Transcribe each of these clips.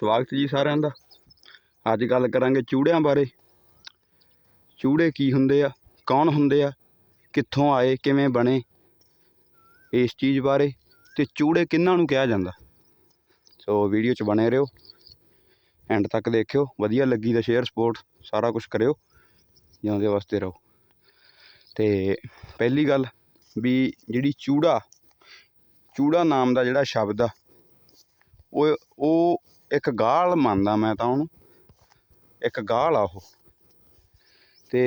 ਸਵਾਗਤ ਜੀ ਸਾਰਿਆਂ ਦਾ। ਅੱਜ ਗੱਲ ਕਰਾਂਗੇ ਚੂੜਿਆਂ ਬਾਰੇ। ਚੂੜੇ ਕੀ ਹੁੰਦੇ ਆ, ਕੌਣ ਹੁੰਦੇ ਆ, ਕਿੱਥੋਂ ਆਏ, ਕਿਵੇਂ ਬਣੇ, ਇਸ ਚੀਜ਼ ਬਾਰੇ ਤੇ ਚੂੜੇ ਕਿਹਨਾਂ ਨੂੰ ਕਿਹਾ ਜਾਂਦਾ। ਸੋ ਵੀਡੀਓ 'ਚ ਬਣੇ ਰਹੋ, ਐਂਡ ਤੱਕ ਦੇਖਿਓ, ਵਧੀਆ ਲੱਗੀ ਤਾਂ ਸ਼ੇਅਰ ਸਪੋਰਟ ਸਾਰਾ ਕੁਝ ਕਰਿਓ, ਜਿਉਂਦੇ ਵਾਸਤੇ ਰਹੋ। ਤੇ ਪਹਿਲੀ ਗੱਲ ਵੀ ਜਿਹੜੀ ਚੂੜਾ ਚੂੜਾ ਨਾਮ ਦਾ ਜਿਹੜਾ ਸ਼ਬਦ ਆ, ਉਹ ਉਹ ਇੱਕ ਗਾਲ ਮੰਨਦਾ ਮੈਂ ਤਾਂ ਉਹਨੂੰ। ਇੱਕ ਗਾਲ ਆ ਉਹ। ਤੇ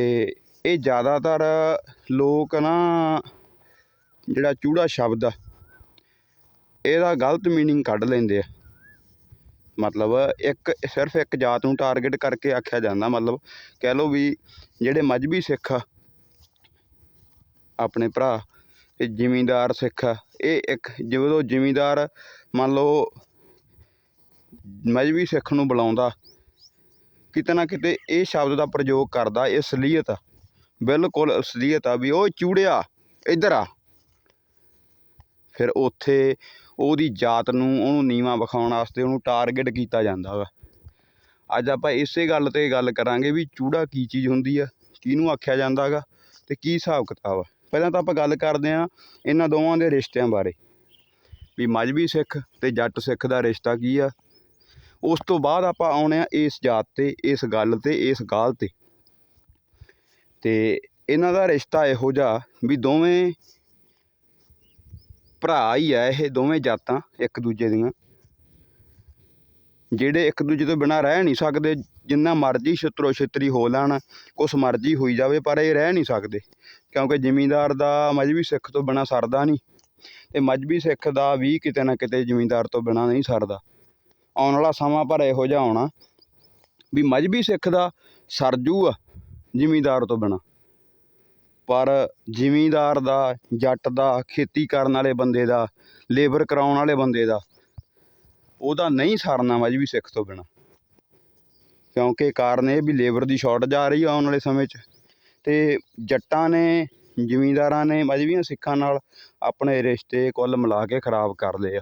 ਇਹ ਜ਼ਿਆਦਾਤਰ ਲੋਕ ਨਾ ਜਿਹੜਾ ਚੂੜਾ ਸ਼ਬਦ ਆ, ਇਹਦਾ ਗਲਤ ਮੀਨਿੰਗ ਕੱਢ ਲੈਂਦੇ ਆ। ਮਤਲਬ ਇੱਕ, ਸਿਰਫ ਇੱਕ ਜਾਤ ਨੂੰ ਟਾਰਗੇਟ ਕਰਕੇ ਆਖਿਆ ਜਾਂਦਾ। ਮਤਲਬ ਕਹਿ ਲਓ ਵੀ ਜਿਹੜੇ ਮਜਬੀ ਸਿੱਖ ਆ, ਆਪਣੇ ਭਰਾ ਤੇ ਜ਼ਿਮੀਂਦਾਰ ਸਿੱਖ ਆ, ਇਹ ਇੱਕ ਜਦੋਂ ਜ਼ਿਮੀਂਦਾਰ ਮੰਨ ਲਓ ਮਜਬੀ ਸਿੱਖ ਨੂੰ ਬੁਲਾਉਂਦਾ। ਕਿਤੇ ਨਾ ਕਿਤੇ ਇਹ ਸ਼ਬਦ ਦਾ ਪ੍ਰਯੋਗ ਕਰਦਾ, ਇਹ ਅਸਲੀਅਤ। ਆ ਬਿਲਕੁਲ ਅਸਲੀਅਤ ਆ ਵੀ ਉਹ ਚੂੜਿਆ, ਇੱਧਰ ਆ। ਫਿਰ ਉੱਥੇ ਉਹਦੀ ਜਾਤ ਨੂੰ, ਉਹਨੂੰ ਨੀਵਾਂ ਵਿਖਾਉਣ ਵਾਸਤੇ ਉਹਨੂੰ ਟਾਰਗੇਟ ਕੀਤਾ ਜਾਂਦਾ ਵਾ। ਅੱਜ ਆਪਾਂ ਇਸੇ ਗੱਲ ਤੇ ਗੱਲ ਕਰਾਂਗੇ ਵੀ ਚੂੜਾ ਕੀ ਚੀਜ਼ ਹੁੰਦੀ ਆ, ਕਿਹਨੂੰ ਆਖਿਆ ਜਾਂਦਾ ਗਾ ਤੇ ਕੀ ਹਿਸਾਬ ਕਿਤਾਬ ਆ। ਪਹਿਲਾਂ ਤਾਂ ਆਪਾਂ ਗੱਲ ਕਰਦੇ ਆਂ ਇਹਨਾਂ ਦੋਵਾਂ ਦੇ ਰਿਸ਼ਤਿਆਂ ਬਾਰੇ। ਵੀ ਮਜਬੀ ਸਿੱਖ ਤੇ ਜੱਟ ਸਿੱਖ ਦਾ ਰਿਸ਼ਤਾ ਕੀ ਆ? ਉਸ ਤੋਂ ਬਾਅਦ ਆਪਾਂ ਆਉਣੇ ਆ ਇਸ ਜਾਤ ਤੇ, ਇਸ ਗੱਲ ਤੇ, ਇਸ ਗਾਲ ਤੇ। ਤੇ ਇਹਨਾਂ ਦਾ ਰਿਸ਼ਤਾ ਇਹੋ ਜਿਹਾ ਵੀ ਦੋਵੇਂ ਭਰਾ ਹੀ ਆ ਇਹ ਦੋਵੇਂ ਜਾਤਾਂ ਇੱਕ ਦੂਜੇ ਦੀਆਂ। ਜਿਹੜੇ ਇੱਕ ਦੂਜੇ ਤੋਂ ਬਿਨਾਂ ਰਹਿ ਨਹੀਂ ਸਕਦੇ, ਜਿੰਨਾ ਮਰਜ਼ੀ ਛਿੱਤਰੋ ਛਿੱਤਰੀ ਹੋ ਲੈਣ, ਕੁਛ ਮਰਜ਼ੀ ਹੋਈ ਜਾਵੇ, ਪਰ ਇਹ ਰਹਿ ਨਹੀਂ ਸਕਦੇ। ਕਿਉਂਕਿ ਜ਼ਿਮੀਂਦਾਰ ਦਾ ਮਜਬੀ ਸਿੱਖ ਤੋਂ ਬਿਨਾਂ ਸਰਦਾ ਨਹੀਂ। ਤੇ ਮਜਬੀ ਸਿੱਖ ਦਾ ਵੀ ਕਿਤੇ ਨਾ ਕਿਤੇ ਜ਼ਿਮੀਂਦਾਰ ਤੋਂ ਬਿਨਾਂ ਨਹੀਂ ਸਰਦਾ। ਆਉਣ ਵਾਲਾ ਸਮਾਂ ਪਰ ਇਹੋ ਜਿਹਾ ਆਉਣਾ ਵੀ ਮਜਬੀ ਸਿੱਖ ਦਾ ਸਰਜੂ ਆ ਜ਼ਿਮੀਂਦਾਰ ਤੋਂ ਬਿਨਾਂ। ਪਰ ਜ਼ਿਮੀਂਦਾਰ ਦਾ, ਜੱਟ ਦਾ, ਖੇਤੀ ਕਰਨ ਵਾਲੇ ਬੰਦੇ ਦਾ, ਲੇਬਰ ਕਰਾਉਣ ਵਾਲੇ ਬੰਦੇ ਦਾ, ਉਹਦਾ ਨਹੀਂ ਸਰਨਾ ਮਜਬੀ ਸਿੱਖ ਤੋਂ ਬਿਨਾਂ। ਕਿਉਂਕਿ ਕਾਰਨ ਇਹ ਵੀ ਲੇਬਰ ਦੀ ਸ਼ਾਰਟੇਜ ਆ ਰਹੀ ਆ ਆਉਣ ਵਾਲੇ ਸਮੇਂ 'ਚ। ਤੇ ਜੱਟਾਂ ਨੇ, ਜ਼ਿਮੀਂਦਾਰਾਂ ਨੇ ਮਜਬੀਆਂ ਸਿੱਖਾਂ ਨਾਲ ਆਪਣੇ ਰਿਸ਼ਤੇ ਕੁੱਲ ਮਿਲਾ ਕੇ ਖਰਾਬ ਕਰ ਲਏ ਆ।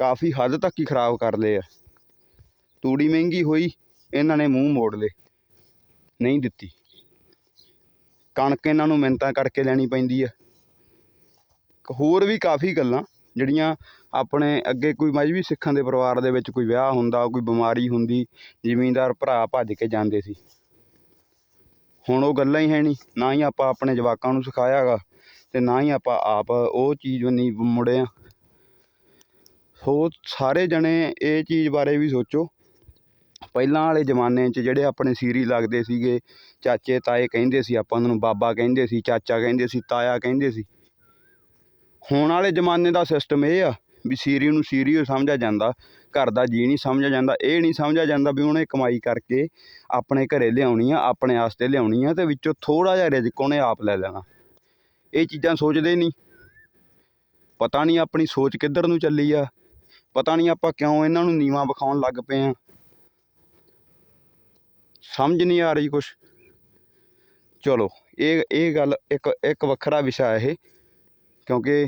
ਕਾਫੀ ਹੱਦ ਤੱਕ ਹੀ ਖਰਾਬ ਕਰ ਲਏ ਆ। ਤੂੜੀ ਮਹਿੰਗੀ ਹੋਈ, ਇਹਨਾਂ ਨੇ ਮੂੰਹ ਮੋੜ ਲਏ। ਨਹੀਂ ਦਿੱਤੀ। ਕਣਕ ਇਹਨਾਂ ਨੂੰ ਮਿੰਨਤਾਂ ਕਰਕੇ ਲੈਣੀ ਪੈਂਦੀ ਆ। ਹੋਰ ਵੀ ਕਾਫੀ ਗੱਲਾਂ, ਜਿਹੜੀਆਂ ਆਪਣੇ ਅੱਗੇ ਕੋਈ ਮਜਬੀ ਸਿੱਖਾਂ ਦੇ ਪਰਿਵਾਰ ਦੇ ਵਿੱਚ ਕੋਈ ਵਿਆਹ ਹੁੰਦਾ, ਕੋਈ ਬਿਮਾਰੀ ਹੁੰਦੀ, ਜ਼ਿਮੀਂਦਾਰ ਭਰਾ ਭੱਜ ਕੇ ਜਾਂਦੇ ਸੀ। ਹੁਣ ਉਹ ਗੱਲਾਂ ਹੀ ਹੈ ਨਹੀਂ, ਨਾ ਹੀ ਆਪਾਂ ਆਪਣੇ ਜਵਾਕਾਂ ਨੂੰ ਸਿਖਾਇਆ ਗਾ ਤੇ ਨਾ ਹੀ ਆਪਾਂ ਆਪ ਉਹ ਚੀਜ਼ ਨਹੀਂ ਮੁੜੇ ਆ ਸੋ ਸਾਰੇ ਜਣੇ ਇਹ ਚੀਜ਼ ਬਾਰੇ ਵੀ ਸੋਚੋ। ਪਹਿਲਾਂ ਵਾਲੇ ਜ਼ਮਾਨੇ 'ਚ ਜਿਹੜੇ ਆਪਣੇ ਸੀਰੀ ਲੱਗਦੇ ਸੀਗੇ, ਚਾਚੇ ਤਾਏ ਕਹਿੰਦੇ ਸੀ ਆਪਾਂ ਉਹਨਾਂ ਨੂੰ, ਬਾਬਾ ਕਹਿੰਦੇ ਸੀ, ਚਾਚਾ ਕਹਿੰਦੇ ਸੀ, ਤਾਇਆ ਕਹਿੰਦੇ ਸੀ। ਹੁਣ ਵਾਲੇ ਜ਼ਮਾਨੇ ਦਾ ਸਿਸਟਮ ਇਹ ਆ ਵੀ ਸੀਰੀ ਨੂੰ ਸੀਰੀ ਓ ਸਮਝਿਆ ਜਾਂਦਾ, ਘਰ ਦਾ ਜੀ ਨਹੀਂ ਸਮਝਿਆ ਜਾਂਦਾ, ਇਹ ਨਹੀਂ ਸਮਝਿਆ ਜਾਂਦਾ ਵੀ ਉਹਨੇ ਕਮਾਈ ਕਰਕੇ ਆਪਣੇ ਘਰੇ ਲਿਆਉਣੀ ਆ ਆਪਣੇ ਵਾਸਤੇ ਲਿਆਉਣੀ ਆ ਤੇ ਵਿੱਚੋਂ ਥੋੜਾ ਜਿਹਾ ਰਿਜ਼ਕ ਉਹਨੇ ਆਪ ਲੈ ਲੈਣਾ। ਇਹ ਚੀਜ਼ਾਂ ਸੋਚਦੇ ਨਹੀਂ। ਪਤਾ ਨਹੀਂ ਆਪਣੀ ਸੋਚ ਕਿੱਧਰ ਨੂੰ ਚੱਲੀ ਆ। ਪਤਾ ਨਹੀਂ ਆਪਾਂ ਕਿਉਂ ਇਹਨਾਂ ਨੂੰ ਨੀਵਾਂ ਵਿਖਾਉਣ ਲੱਗ ਪਏ ਆ ਸਮਝ ਨਹੀਂ ਆ ਰਹੀ ਕੁਛ। ਚਲੋ, ਇਹ ਇਹ ਗੱਲ ਇੱਕ ਇੱਕ ਵੱਖਰਾ ਵਿਸ਼ਾ ਇਹ, ਕਿਉਂਕਿ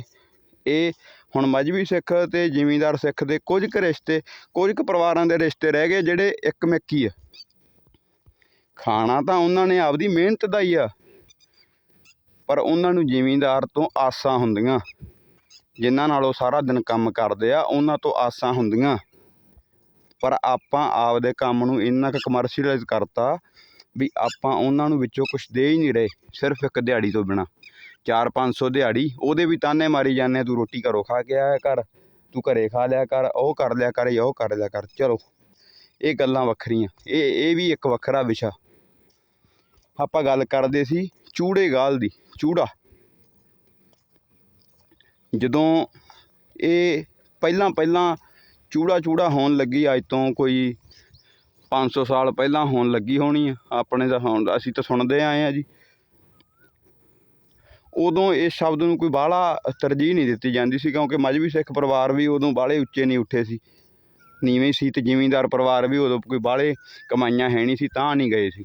ਇਹ ਹੁਣ ਮਜਬੀ ਸਿੱਖ ਤੇ ਜ਼ਿਮੀਂਦਾਰ ਸਿੱਖ ਦੇ ਕੁਝ ਕੁ ਰਿਸ਼ਤੇ, ਕੁਝ ਕੁ ਪਰਿਵਾਰਾਂ ਦੇ ਰਿਸ਼ਤੇ ਰਹਿ ਗਏ ਜਿਹੜੇ ਇੱਕ ਮਿੱਕੀ ਆ। ਖਾਣਾ ਤਾਂ ਉਹਨਾਂ ਨੇ ਆਪਦੀ ਮਿਹਨਤ ਦਾ ਹੀ ਆ, ਪਰ ਉਹਨਾਂ ਨੂੰ ਜ਼ਿਮੀਂਦਾਰ ਤੋਂ ਆਸਾਂ ਹੁੰਦੀਆਂ। ਜਿਨ੍ਹਾਂ ਨਾਲ ਉਹ ਸਾਰਾ ਦਿਨ ਕੰਮ ਕਰਦੇ ਆ, ਉਹਨਾਂ ਤੋਂ ਆਸਾਂ ਹੁੰਦੀਆਂ। ਪਰ ਆਪਾਂ ਆਪਦੇ ਕੰਮ ਨੂੰ ਇੰਨਾ ਕੁ ਕਮਰਸ਼ੀਅਲਾਈਜ਼ ਕਰਤਾ ਵੀ ਆਪਾਂ ਉਹਨਾਂ ਨੂੰ ਵਿੱਚੋਂ ਕੁਝ ਦੇ ਹੀ ਨਹੀਂ ਰਹੇ, ਸਿਰਫ ਇੱਕ ਦਿਹਾੜੀ ਤੋਂ ਬਿਨਾ। 4-500 ਦਿਹਾੜੀ, ਉਹਦੇ ਵੀ ਤਾਨੇ ਮਾਰੀ ਜਾਂਦੇ ਤੂੰ ਰੋਟੀ ਘਰੋਂ ਖਾ ਕੇ ਆਇਆ ਕਰ, ਤੂੰ ਘਰੇ ਖਾ ਲਿਆ ਕਰ, ਉਹ ਕਰ ਲਿਆ ਕਰ, ਜਾਂ ਉਹ ਕਰ ਲਿਆ ਕਰ, ਚਲੋ। ਇਹ ਗੱਲਾਂ ਵੱਖਰੀਆਂ, ਇਹ ਇਹ ਵੀ ਇੱਕ ਵੱਖਰਾ ਵਿਸ਼ਾ। ਆਪਾਂ ਗੱਲ ਕਰਦੇ ਸੀ ਚੂੜੇ ਗਾਲ ਦੀ, ਚੂੜਾ। ਜਦੋਂ ਇਹ ਪਹਿਲਾਂ ਪਹਿਲਾਂ ਚੂੜਾ ਚੂੜਾ ਹੋਣ ਲੱਗੀ, ਅੱਜ ਤੋਂ ਕੋਈ 500 ਸਾਲ ਪਹਿਲਾਂ ਹੋਣ ਲੱਗੀ ਹੋਣੀ ਆ, ਆਪਣੇ ਤਾਂ ਹੁਣ, ਅਸੀਂ ਤਾਂ ਸੁਣਦੇ ਆਏ ਆ ਜੀ। ਉਦੋਂ ਇਸ ਸ਼ਬਦ ਨੂੰ ਕੋਈ ਬਾਹਲਾ ਤਰਜੀਹ ਨਹੀਂ ਦਿੱਤੀ ਜਾਂਦੀ ਸੀ, ਕਿਉਂਕਿ ਮਜਬੀ ਸਿੱਖ ਪਰਿਵਾਰ ਵੀ ਉਦੋਂ ਬਾਹਲੇ ਉੱਚੇ ਨਹੀਂ ਉੱਠੇ ਸੀ। ਨੀਵੇਂ ਸੀ ਤੇ ਜ਼ਿਮੀਂਦਾਰ ਪਰਿਵਾਰ ਵੀ ਉਦੋਂ ਕੋਈ ਬਾਹਲੇ ਕਮਾਈਆਂ ਹੈ ਨਹੀਂ ਸੀ, ਤਾਂ ਨਹੀਂ ਗਏ ਸੀ।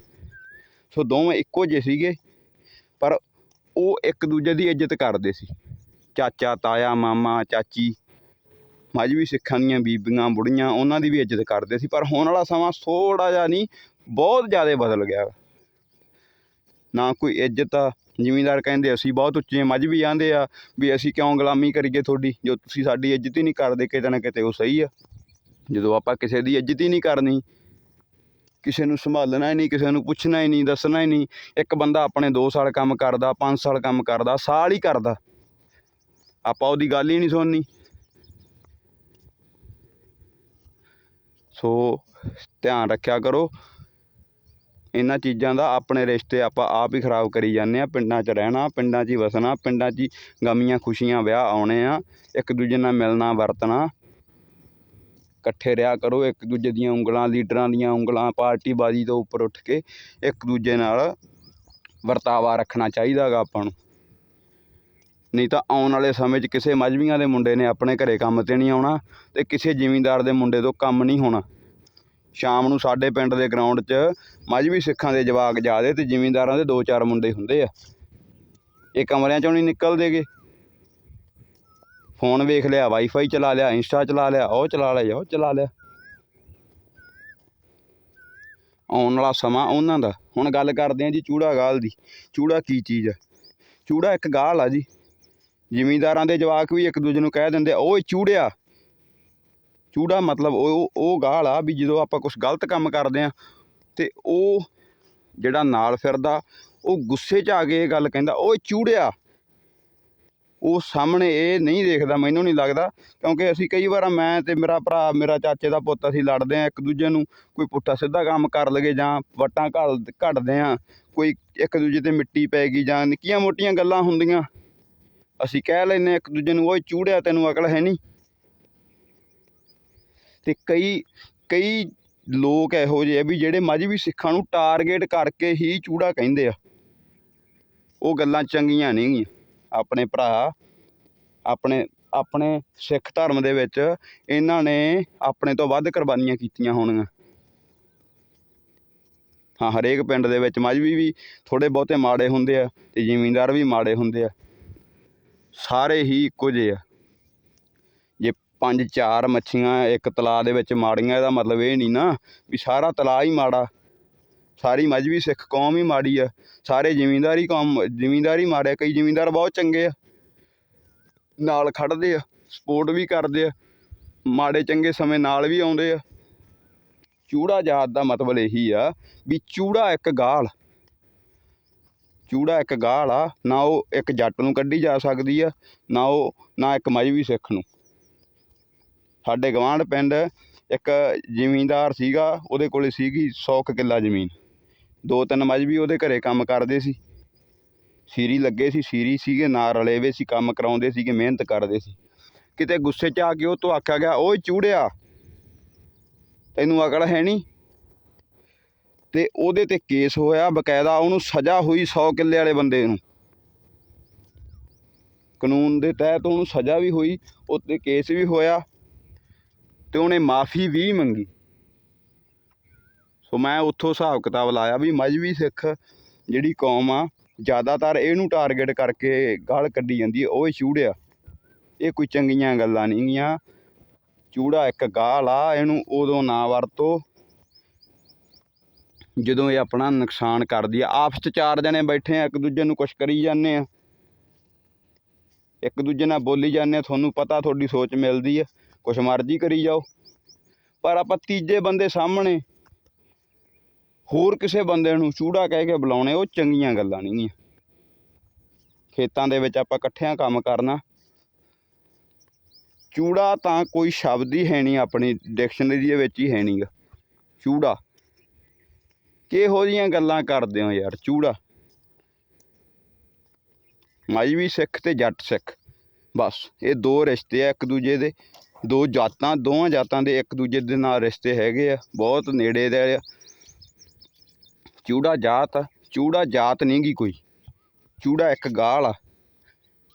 ਸੋ ਦੋਵੇਂ ਇੱਕੋ ਜਿਹੇ ਸੀਗੇ, ਪਰ ਉਹ ਇੱਕ ਦੂਜੇ ਦੀ ਇੱਜ਼ਤ ਕਰਦੇ ਸੀ। ਚਾਚਾ, ਤਾਇਆ, ਮਾਮਾ, ਚਾਚੀ ਮਜ਼੍ਹਬੀ ਸਿੱਖਾਂ ਦੀਆਂ ਬੀਬੀਆਂ, ਬੁੜੀਆਂ, ਉਹਨਾਂ ਦੀ ਵੀ ਇੱਜ਼ਤ ਕਰਦੇ ਸੀ, ਪਰ ਹੁਣ ਵਾਲਾ ਸਮਾਂ ਥੋੜ੍ਹਾ ਜਿਹਾ ਨਹੀਂ, ਬਹੁਤ ਜ਼ਿਆਦਾ ਬਦਲ ਗਿਆ ਨਾ ਕੋਈ ਇੱਜ਼ਤ ਆ, ਜ਼ਿਮੀਂਦਾਰ ਕਹਿੰਦੇ ਅਸੀਂ ਬਹੁਤ ਉੱਚੇ ਮਜ਼੍ਹਬੀ ਆਂਦੇ ਆ ਵੀ ਅਸੀਂ ਕਿਉਂ ਗੁਲਾਮੀ ਕਰੀਏ ਤੁਹਾਡੀ, ਜੋ ਤੁਸੀਂ ਸਾਡੀ ਇੱਜ਼ਤ ਹੀ ਨਹੀਂ ਕਰਦੇ, ਕਿਤੇ ਨਾ ਕਿਤੇ ਉਹ ਸਹੀ ਆ। ਜਦੋਂ ਆਪਾਂ ਕਿਸੇ ਦੀ ਇੱਜ਼ਤ ਹੀ ਨਹੀਂ ਕਰਨੀ, ਕਿਸੇ ਨੂੰ ਸੰਭਾਲਣਾ ਹੀ ਨਹੀਂ, ਕਿਸੇ ਨੂੰ ਪੁੱਛਣਾ ਹੀ ਨਹੀਂ, ਦੱਸਣਾ ਹੀ ਨਹੀਂ, ਇੱਕ ਬੰਦਾ ਆਪਣੇ 2 ਸਾਲ ਕੰਮ ਕਰਦਾ 5 ਸਾਲ ਕੰਮ ਕਰਦਾ, ਸਾਲ ਹੀ ਕਰਦਾ। ਆਪਾਂ ਉਹਦੀ ਗੱਲ ਹੀ ਨਹੀਂ ਸੁਣਨੀ। ਸੋ, ਧਿਆਨ ਰੱਖਿਆ ਕਰੋ। ਇਹਨਾਂ ਚੀਜ਼ਾਂ ਦਾ ਆਪਣੇ ਰਿਸ਼ਤੇ ਆਪਾਂ ਆਪ ਹੀ ਖਰਾਬ ਕਰੀ ਜਾਂਦੇ ਆ ਪਿੰਡਾਂ 'ਚ ਰਹਿਣਾ, ਪਿੰਡਾਂ 'ਚ ਹੀ ਵਸਣਾ, ਪਿੰਡਾਂ 'ਚ ਹੀ ਗਮੀਆਂ, ਖੁਸ਼ੀਆਂ, ਵਿਆਹ ਆਉਣੇ ਆ। ਇੱਕ ਦੂਜੇ ਨਾਲ ਮਿਲਣਾ, ਵਰਤਣਾ। ਇਕੱਠੇ ਰਿਹਾ ਕਰੋ। ਇੱਕ ਦੂਜੇ ਦੀਆਂ ਉਂਗਲਾਂ, ਲੀਡਰਾਂ ਦੀਆਂ ਉਂਗਲਾਂ ਪਾਰਟੀਬਾਜ਼ੀ ਤੋਂ ਉੱਪਰ ਉੱਠ ਕੇ ਇੱਕ ਦੂਜੇ ਨਾਲ ਵਰਤਾਵਾ ਰੱਖਣਾ ਚਾਹੀਦਾ ਗਾ ਆਪਾਂ ਨੂੰ। ਨਹੀਂ ਤਾਂ ਆਉਣ ਵਾਲੇ ਸਮੇਂ 'ਚ ਕਿਸੇ ਮਜ਼੍ਹਬੀਆਂ ਦੇ ਮੁੰਡੇ ਨੇ ਆਪਣੇ ਘਰੇ ਕੰਮ ਤੇ ਨਹੀਂ ਆਉਣਾ ਅਤੇ ਕਿਸੇ ਜ਼ਿਮੀਂਦਾਰ ਦੇ ਮੁੰਡੇ ਤੋਂ ਕੰਮ ਨਹੀਂ ਹੋਣਾ। ਸ਼ਾਮ ਨੂੰ ਸਾਡੇ ਪਿੰਡ ਦੇ ਗਰਾਊਂਡ 'ਚ ਮਜ਼੍ਹਬੀ ਸਿੱਖਾਂ ਦੇ ਜਵਾਕ ਜ਼ਿਆਦੇ ਅਤੇ ਜ਼ਿਮੀਂਦਾਰਾਂ ਦੇ ਦੋ ਚਾਰ ਮੁੰਡੇ ਹੁੰਦੇ ਆ। ਇਹ ਕਮਰਿਆਂ 'ਚੋਂ ਨਹੀਂ ਨਿਕਲਦੇਗੇ। ਫੋਨ ਵੇਖ ਲਿਆ ਵਾਈਫਾਈ ਚਲਾ ਲਿਆ ਇੰਸਟਾ ਚਲਾ ਲਿਆ, ਉਹ ਚਲਾ ਲਿਆ, ਉਹ ਚਲਾ ਲਿਆ। ਆਉਣ ਵਾਲਾ ਸਮਾਂ ਉਹਨਾਂ ਦਾ। ਹੁਣ ਗੱਲ ਕਰਦੇ ਹਾਂ ਜੀ ਚੂੜਾ ਗਾਲ ਦੀ। ਚੂੜਾ ਕੀ ਚੀਜ਼ ਆ? ਚੂੜਾ ਇੱਕ ਗਾਲ ਆ ਜੀ। ਜ਼ਿਮੀਂਦਾਰਾਂ ਦੇ ਜਵਾਕ ਵੀ ਇੱਕ ਦੂਜੇ ਨੂੰ ਕਹਿ ਦਿੰਦੇ ਆ, ਓਏ ਚੂੜਿਆ। ਚੂੜਾ ਮਤਲਬ ਉਹ ਉਹ ਗਾਲ ਆ ਵੀ ਜਦੋਂ ਆਪਾਂ ਕੁਝ ਗਲਤ ਕੰਮ ਕਰਦੇ ਆ ਤੇ ਉਹ ਜਿਹੜਾ ਨਾਲ ਫਿਰਦਾ ਉਹ ਗੁੱਸੇ 'ਚ ਆ ਕੇ ਇਹ ਗੱਲ ਕਹਿੰਦਾ ਓਏ ਚੂੜਿਆ। ਉਹ ਸਾਹਮਣੇ ਇਹ ਨਹੀਂ ਦੇਖਦਾ ਮੈਨੂੰ ਨਹੀਂ ਲੱਗਦਾ ਕਿਉਂਕਿ ਅਸੀਂ ਕਈ ਵਾਰ ਮੈਂ ਤੇ ਮੇਰਾ ਭਰਾ ਮੇਰਾ ਚਾਚੇ ਦਾ ਪੁੱਤ ਅਸੀਂ ਲੜਦੇ ਆ ਇੱਕ ਦੂਜੇ ਨੂੰ ਕੋਈ ਪੁੱਠਾ ਸਿੱਧਾ ਕੰਮ ਕਰ ਲਗੇ ਜਾਂ ਵਟਾਂ ਘੱਲ ਘੜਦੇ ਆ ਕੋਈ ਇੱਕ ਦੂਜੇ ਤੇ ਮਿੱਟੀ ਪੈ ਗਈ ਜਾਂ ਨਿੱਕੀਆਂ ਮੋਟੀਆਂ ਗੱਲਾਂ ਹੁੰਦੀਆਂ। ਅਸੀਂ ਕਹਿ ਲੈਨੇ ਇੱਕ ਦੂਜੇ ਨੂੰ, ਓਏ ਚੂੜਿਆ, ਤੈਨੂੰ ਅਕਲ ਹੈ ਨਹੀਂ। ਤੇ ਕਈ ਕਈ ਲੋਕ ਇਹੋ ਜਿਹੇ ਆ ਵੀ ਜਿਹੜੇ ਮਜ਼ਬੀ ਸਿੱਖਾਂ ਨੂੰ ਟਾਰਗੇਟ ਕਰਕੇ ਹੀ ਚੂੜਾ ਕਹਿੰਦੇ ਆ। ਉਹ ਗੱਲਾਂ ਚੰਗੀਆਂ ਨਹੀਂ ਗੀਆਂ। ਆਪਣੇ ਭਰਾ, ਆਪਣੇ ਆਪਣੇ ਸਿੱਖ ਧਰਮ ਦੇ ਵਿੱਚ ਇਹਨਾਂ ਨੇ ਆਪਣੇ ਤੋਂ ਵੱਧ ਕੁਰਬਾਨੀਆਂ ਕੀਤੀਆਂ ਹੋਣਗੀਆਂ। ਹਾਂ, ਹਰੇਕ ਪਿੰਡ ਦੇ ਵਿੱਚ ਮਜ਼ਬੀ ਵੀ ਥੋੜੇ ਬਹੁਤੇ ਮਾੜੇ ਹੁੰਦੇ ਆ ਤੇ ਜ਼ਿਮੀਂਦਾਰ ਵੀ ਮਾੜੇ ਹੁੰਦੇ ਆ। ਸਾਰੇ ਹੀ ਇੱਕੋ ਜਿਹੇ ਆ। ਜੇ ਪੰਜ ਚਾਰ ਮੱਛੀਆਂ ਇੱਕ ਤਲਾਅ ਦੇ ਵਿੱਚ ਮਾੜੀਆਂ, ਇਹਦਾ ਮਤਲਬ ਇਹ ਨਹੀਂ ਨਾ ਵੀ ਸਾਰਾ ਤਲਾਅ ਹੀ ਮਾੜਾ। ਸਾਰੀ ਮਜ਼ਬੀ ਸਿੱਖ, ਕੌਮ ਹੀ ਮਾੜੀ ਆ। ਸਾਰੇ ਜ਼ਿਮੀਂਦਾਰੀ ਕੌਮ, ਜ਼ਿਮੀਂਦਾਰੀ ਮਾੜੇ ਕਈ ਜ਼ਿਮੀਂਦਾਰ ਬਹੁਤ ਚੰਗੇ ਆ। ਨਾਲ ਖੜਦੇ ਆ, ਸਪੋਰਟ ਵੀ ਕਰਦੇ ਆ। ਮਾੜੇ ਚੰਗੇ ਸਮੇਂ ਨਾਲ ਵੀ ਆਉਂਦੇ ਆ। ਚੂੜਾ ਜਾਤ ਦਾ ਮਤਲਬ ਇਹੀ ਆ ਵੀ ਚੂੜਾ ਇੱਕ ਗਾਲ। ਚੂੜਾ ਇੱਕ ਗਾਲ ਆ, ਨਾ ਉਹ ਇੱਕ ਜੱਟ ਨੂੰ ਕੱਢੀ ਜਾ ਸਕਦੀ ਆ, ਨਾ ਉਹ, ਨਾ ਇੱਕ ਮਜ਼੍ਹਬੀ ਸਿੱਖ ਨੂੰ। ਸਾਡੇ ਗਵਾਂਢ ਪਿੰਡ ਇੱਕ ਜ਼ਿਮੀਂਦਾਰ ਸੀਗਾ, ਉਹਦੇ ਕੋਲੇ ਸੀਗੀ 100 ਕੁ ਕਿੱਲਾ ਜ਼ਮੀਨ। ਦੋ ਤਿੰਨ ਮਜ਼੍ਹਬੀ ਉਹਦੇ ਘਰੇ ਕੰਮ ਕਰਦੇ ਸੀ। ਸੀਰੀ ਲੱਗੇ ਸੀ, ਸੀਰੀ ਸੀਗੇ, ਨਾਲ ਰਲੇ ਵੇ ਸੀ, ਕੰਮ ਕਰਾਉਂਦੇ ਸੀਗੇ, ਮਿਹਨਤ ਕਰਦੇ ਸੀ। ਕਿਤੇ ਗੁੱਸੇ 'ਚ ਆ ਕੇ ਉਹ ਤੋਂ ਆਖਿਆ ਗਿਆ, ਓਏ ਚੂੜਿਆ, ਤੈਨੂੰ ਅਕਲ ਹੈ ਨਹੀਂ? ਤੇ ਉਹਦੇ ਤੇ ਕੇਸ ਹੋਇਆ, ਬਕਾਇਦਾ ਉਹਨੂੰ ਸਜ਼ਾ ਹੋਈ 100 ਕਿੱਲੇ ਵਾਲੇ ਬੰਦੇ ਨੂੰ। ਕਾਨੂੰਨ ਦੇ ਤਹਿਤ ਉਹਨੂੰ ਸਜ਼ਾ ਵੀ ਹੋਈ ਉੱਤੇ ਕੇਸ ਵੀ ਹੋਇਆ ਤੇ ਉਹਨੇ ਮਾਫੀ ਵੀ ਮੰਗੀ। ਸੋ ਮੈਂ ਉੱਥੋਂ ਹਿਸਾਬ ਕਿਤਾਬ ਲਾਇਆ ਵੀ ਮਜ਼ਬੀ ਸਿੱਖ ਜਿਹੜੀ ਕੌਮ ਆ, ਜ਼ਿਆਦਾਤਰ ਇਹਨੂੰ ਟਾਰਗੇਟ ਕਰਕੇ ਗਾਲ ਕੱਢੀ ਜਾਂਦੀ ਹੈ ਓਏ ਚੂੜਿਆ, ਇਹ ਕੋਈ ਚੰਗੀਆਂ ਗੱਲਾਂ ਨਹੀਂ ਗੀਆਂ ਚੂੜਾ ਇੱਕ ਗਾਲ ਆ, ਇਹਨੂੰ ਉਦੋਂ ਨਾ ਵਰਤੋ। ਜਦੋਂ ਇਹ ਆਪਣਾ ਨੁਕਸਾਨ ਕਰਦੀ ਆ, ਆਪਸ 'ਚ ਚਾਰ ਜਣੇ ਬੈਠੇ ਆ, ਇੱਕ ਦੂਜੇ ਨੂੰ ਕੁਛ ਕਰੀ ਜਾਂਦੇ ਆ। ਇੱਕ ਦੂਜੇ ਨਾਲ ਬੋਲੀ ਜਾਂਦੇ ਆ, ਤੁਹਾਨੂੰ ਪਤਾ ਤੁਹਾਡੀ ਸੋਚ ਮਿਲਦੀ ਆ, ਕੁਛ ਮਰਜ਼ੀ ਕਰੀ ਜਾਓ। ਪਰ ਆਪਾਂ ਤੀਜੇ ਬੰਦੇ ਸਾਹਮਣੇ, ਹੋਰ ਕਿਸੇ ਬੰਦੇ ਨੂੰ ਚੂੜਾ ਕਹਿ ਕੇ ਬੁਲਾਉਣੇ, ਉਹ ਚੰਗੀਆਂ ਗੱਲਾਂ ਨਹੀਂ ਗੀਆਂ ਖੇਤਾਂ ਦੇ ਵਿੱਚ ਆਪਾਂ ਇਕੱਠਿਆਂ ਕੰਮ ਕਰਨਾ। ਚੂੜਾ ਤਾਂ ਕੋਈ ਸ਼ਬਦ ਹੀ ਹੈ ਨਹੀਂ, ਆਪਣੀ ਡਿਕਸ਼ਨਰੀ ਦੇ ਵਿੱਚ ਹੀ ਹੈ ਨਹੀਂਗਾ ਚੂੜਾ ਕਿਹੋ ਜੀਆਂ ਗੱਲਾਂ ਕਰਦੇ ਹੋ ਯਾਰ, ਚੂੜਾ? ਮਜ਼੍ਹਬੀ ਸਿੱਖ ਤੇ ਜੱਟ ਸਿੱਖ। ਬਸ, ਇਹ ਦੋ ਰਿਸ਼ਤੇ ਆ ਇੱਕ ਦੂਜੇ ਦੇ। ਦੋ ਜਾਤਾਂ, ਦੋਵਾਂ ਜਾਤਾਂ ਦੇ ਇੱਕ ਦੂਜੇ ਦੇ ਨਾਲ ਰਿਸ਼ਤੇ ਹੈਗੇ ਆ, ਬਹੁਤ ਨੇੜੇ ਦੇ ਆ। ਚੂੜਾ ਜਾਤ ਆ, ਚੂੜਾ ਜਾਤ ਨਹੀਂ ਗੀ ਕੋਈ। ਚੂੜਾ ਇੱਕ ਗਾਲ ਆ।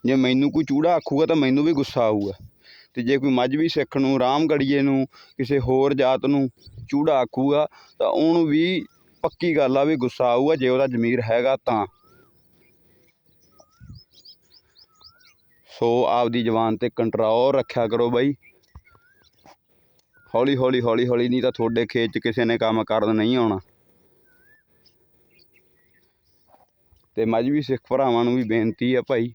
ਜੇ ਮੈਨੂੰ ਕੋਈ ਚੂੜਾ ਆਖੂਗਾ ਤਾਂ ਮੈਨੂੰ ਵੀ ਗੁੱਸਾ ਆਊਗਾ। ਤੇ ਜੇ ਕੋਈ ਮਜ਼੍ਹਬੀ ਸਿੱਖ ਨੂੰ, ਰਾਮਗੜੀਏ ਨੂੰ, ਕਿਸੇ ਹੋਰ ਜਾਤ ਨੂੰ ਚੂੜਾ ਆਖੂਗਾ ਤਾਂ ਉਹਨੂੰ ਵੀ ਪੱਕੀ ਗੱਲ ਆ ਵੀ ਗੁੱਸਾ ਆਊਗਾ, ਜੇ ਉਹਦਾ ਜ਼ਮੀਰ ਹੈਗਾ ਤਾਂ। ਸੋ ਆਪਦੀ ਜ਼ਬਾਨ ਤੇ ਕੰਟਰੋਲ ਰੱਖਿਆ ਕਰੋ ਬਾਈ। ਹੌਲੀ ਹੌਲੀ ਹੌਲੀ ਹੌਲੀ ਨਹੀਂ ਤਾਂ ਤੁਹਾਡੇ ਖੇਤ 'ਚ ਕਿਸੇ ਨੇ ਕੰਮ ਕਰਨ ਨਹੀਂ ਆਉਣਾ। ਤੇ ਮਜ਼ਬੀ ਸਿੱਖ ਭਰਾਵਾਂ ਨੂੰ ਵੀ ਬੇਨਤੀ ਆ ਭਾਈ,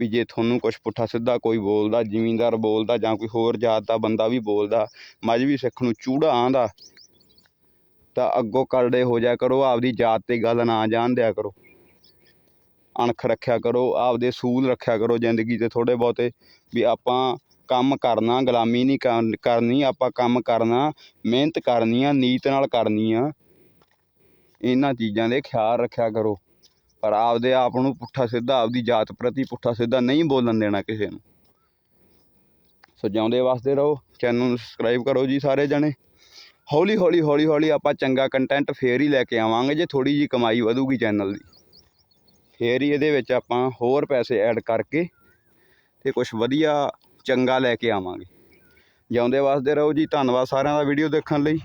ਵੀ ਜੇ ਤੁਹਾਨੂੰ ਕੁਛ ਪੁੱਠਾ ਸਿੱਧਾ ਕੋਈ ਬੋਲਦਾ, ਜ਼ਿਮੀਂਦਾਰ ਬੋਲਦਾ ਜਾਂ ਕੋਈ ਹੋਰ ਜਾਤ ਦਾ ਬੰਦਾ ਵੀ ਬੋਲਦਾ ਮਜ਼ਬੀ ਸਿੱਖ ਨੂੰ ਚੂੜਾ ਆਂਦਾ ਤਾਂ ਅੱਗੋਂ ਕਰੜੇ ਹੋ ਜਾ ਕਰੋ, ਆਪਦੀ ਜਾਤ ਤੇ ਗੱਲ ਨਾ ਜਾਣ ਦਿਆ ਕਰੋ। ਅਣਖ ਰੱਖਿਆ ਕਰੋ, ਆਪਦੇ ਸੂਲ ਰੱਖਿਆ ਕਰੋ ਜ਼ਿੰਦਗੀ 'ਤੇ ਥੋੜ੍ਹੇ ਬਹੁਤੇ ਵੀ ਆਪਾਂ ਕੰਮ ਕਰਨਾ, ਗੁਲਾਮੀ ਨਹੀਂ ਕਰਨ- ਕਰਨੀ, ਆਪਾਂ ਕੰਮ ਕਰਨਾ, ਮਿਹਨਤ ਕਰਨੀ ਆ, ਨੀਤ ਨਾਲ ਕਰਨੀ ਆ। ਇਹਨਾਂ ਚੀਜ਼ਾਂ ਦੇ ਖਿਆਲ ਰੱਖਿਆ ਕਰੋ। ਪਰ ਆਪਦੇ ਆਪ ਨੂੰ ਪੁੱਠਾ ਸਿੱਧਾ, ਆਪਦੀ ਜਾਤ ਪ੍ਰਤੀ ਪੁੱਠਾ ਸਿੱਧਾ ਨਹੀਂ ਬੋਲਣ ਦੇਣਾ ਕਿਸੇ ਨੂੰ। ਸੋ ਜਿਉਂਦੇ ਵਾਸਤੇ ਰਹੋ, ਚੈਨਲ ਨੂੰ ਸਬਸਕ੍ਰਾਈਬ ਕਰੋ ਜੀ ਸਾਰੇ ਜਣੇ। ਹੌਲੀ ਹੌਲੀ ਹੌਲੀ ਹੌਲੀ ਆਪਾਂ ਚੰਗਾ ਕੰਟੈਂਟ ਫੇਰ ਹੀ ਲੈ ਕੇ ਆਵਾਂਗੇ ਜੇ ਥੋੜੀ ਜੀ ਕਮਾਈ ਵਧੂਗੀ ਚੈਨਲ ਦੀ। ਫੇਰ ਹੀ ਇਹਦੇ ਵਿੱਚ ਆਪਾਂ ਹੋਰ ਪੈਸੇ ਐਡ ਕਰਕੇ ਤੇ ਕੁਝ ਵਧੀਆ ਚੰਗਾ ਲੈ ਕੇ ਆਵਾਂਗੇ। ਜਿਉਂਦੇ ਵਾਸਤੇ ਰਹੋ ਜੀ, ਧੰਨਵਾਦ ਸਾਰਿਆਂ ਦਾ ਵੀਡੀਓ ਦੇਖਣ ਲਈ।